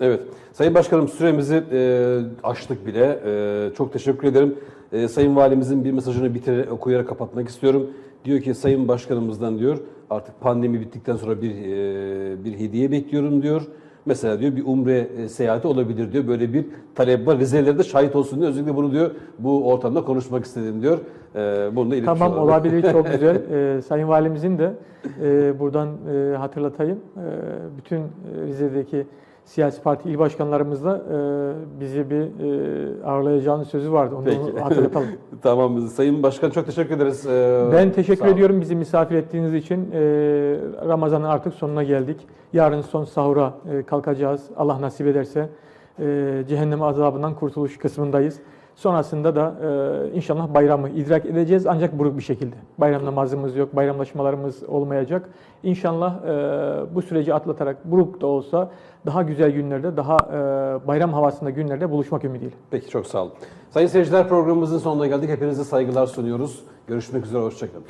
Evet. Sayın Başkanım süremizi e, aştık bile. E, çok teşekkür ederim. E, Sayın Valimizin bir mesajını bitirerek okuyarak kapatmak istiyorum. Diyor ki Sayın Başkanımızdan diyor artık pandemi bittikten sonra bir e, bir hediye bekliyorum diyor. Mesela diyor bir umre e, seyahati olabilir diyor. Böyle bir talep var. Rizeliler de şahit olsun diyor. Özellikle bunu diyor bu ortamda konuşmak istedim diyor. E, bunu da iletmiş Tamam olabilir çok güzel. Ee, Sayın Valimizin de e, buradan e, hatırlatayım. E, bütün e, Rize'deki siyasi parti il başkanlarımızla e, bizi bir e, ağırlayacağının sözü vardı. Onu Peki. hatırlatalım. tamam. Sayın Başkan çok teşekkür ederiz. E, Ben teşekkür ediyorum bizi misafir ettiğiniz için. Ee, Ramazan'ın artık sonuna geldik. Yarın son sahura e, kalkacağız. Allah nasip ederse e, cehennem azabından kurtuluş kısmındayız. Sonrasında da e, inşallah bayramı idrak edeceğiz ancak buruk bir şekilde. Bayram namazımız yok, bayramlaşmalarımız olmayacak. İnşallah e, bu süreci atlatarak buruk da olsa daha güzel günlerde, daha e, bayram havasında günlerde buluşmak ümidiyle. Peki çok sağ olun. Sayın seyirciler programımızın sonuna geldik. Hepinize saygılar sunuyoruz. Görüşmek üzere, hoşçakalın.